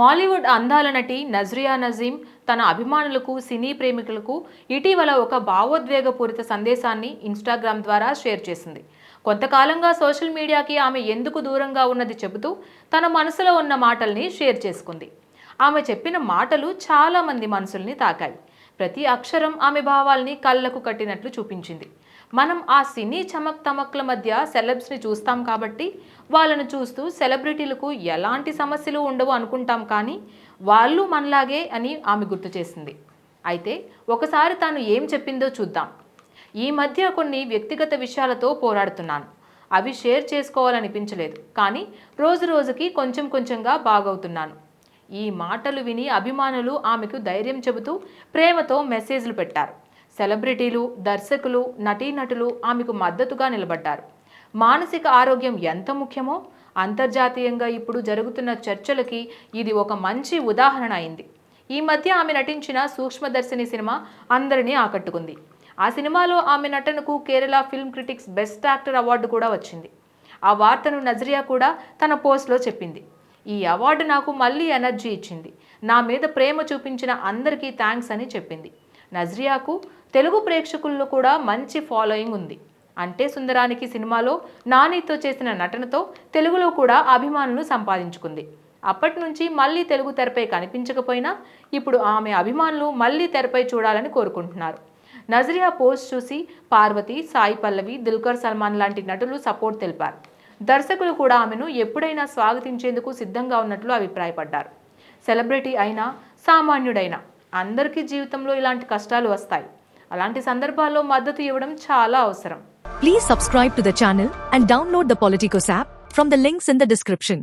బాలీవుడ్ అందాల నటి నజ్రియా నజీం తన అభిమానులకు సినీ ప్రేమికులకు ఇటీవల ఒక భావోద్వేగపూరిత సందేశాన్ని ఇన్స్టాగ్రామ్ ద్వారా షేర్ చేసింది. కొంతకాలంగా సోషల్ మీడియాకి ఆమె ఎందుకు దూరంగా ఉన్నది చెబుతూ తన మనసులో ఉన్న మాటల్ని షేర్ చేసుకుంది. ఆమె చెప్పిన మాటలు చాలామంది మనసుల్ని తాకాయి. ప్రతి అక్షరం ఆమె భావాల్ని కళ్ళకు కట్టినట్లు చూపించింది. మనం ఆ సినీ చమక్ తమక్ల మధ్య సెలబ్స్ని చూస్తాం కాబట్టి వాళ్ళను చూస్తూ సెలబ్రిటీలకు ఎలాంటి సమస్యలు ఉండవు అనుకుంటాం కానీ వాళ్ళు మనలాగే అని ఆమె గుర్తు చేసింది. అయితే ఒకసారి తాను ఏం చెప్పిందో చూద్దాం. ఈ మధ్య కొన్ని వ్యక్తిగత విషయాలతో పోరాడుతున్నాను. అవి షేర్ చేసుకోవాలనిపించలేదు. కానీ రోజు రోజుకి కొంచెం కొంచెంగా బాగవుతున్నాను. ఈ మాటలు విని అభిమానులు ఆమెకు ధైర్యం చెబుతూ ప్రేమతో మెసేజ్లు పెట్టారు. సెలబ్రిటీలు దర్శకులు నటీనటులు ఆమెకు మద్దతుగా నిలబడ్డారు. మానసిక ఆరోగ్యం ఎంత ముఖ్యమో అంతర్జాతీయంగా ఇప్పుడు జరుగుతున్న చర్చలకి ఇది ఒక మంచి ఉదాహరణ అయింది. ఈ మధ్య ఆమె నటించిన సూక్ష్మదర్శిని సినిమా అందరినీ ఆకట్టుకుంది. ఆ సినిమాలో ఆమె నటనకు Kerala film critics best actor award కూడా వచ్చింది. ఆ వార్తను నజరియా కూడా తన పోస్ట్లో చెప్పింది. ఈ అవార్డు నాకు మళ్ళీ ఎనర్జీ ఇచ్చింది. నా మీద ప్రేమ చూపించిన అందరికీ థ్యాంక్స్ అని చెప్పింది. నజ్రియాకు తెలుగు ప్రేక్షకుల్లో కూడా మంచి ఫాలోయింగ్ ఉంది. అంటే సుందరానికి సినిమాలో నానితో చేసిన నటనతో తెలుగులో కూడా అభిమానులు సంపాదించుకుంది. అప్పటి నుంచి మళ్ళీ తెలుగు తెరపై కనిపించకపోయినా ఇప్పుడు ఆమె అభిమానులు మళ్ళీ తెరపై చూడాలని కోరుకుంటున్నారు. నజరియా పోస్ట్ చూసి పార్వతి సాయి పల్లవి దుల్కర్ సల్మాన్ లాంటి నటులు సపోర్ట్ తెలిపారు. దర్శకులు కూడా ఆమెను ఎప్పుడైనా స్వాగతించేందుకు సిద్ధంగా ఉన్నట్లు అభిప్రాయపడ్డారు. సెలబ్రిటీ అయినా సామాన్యుడైనా అందరికీ జీవితంలో ఇలాంటి కష్టాలు వస్తాయి. అలాంటి సందర్భాల్లో మద్దతు ఇవ్వడం చాలా అవసరం. Please subscribe to the channel and download the Politicos app from the links in the description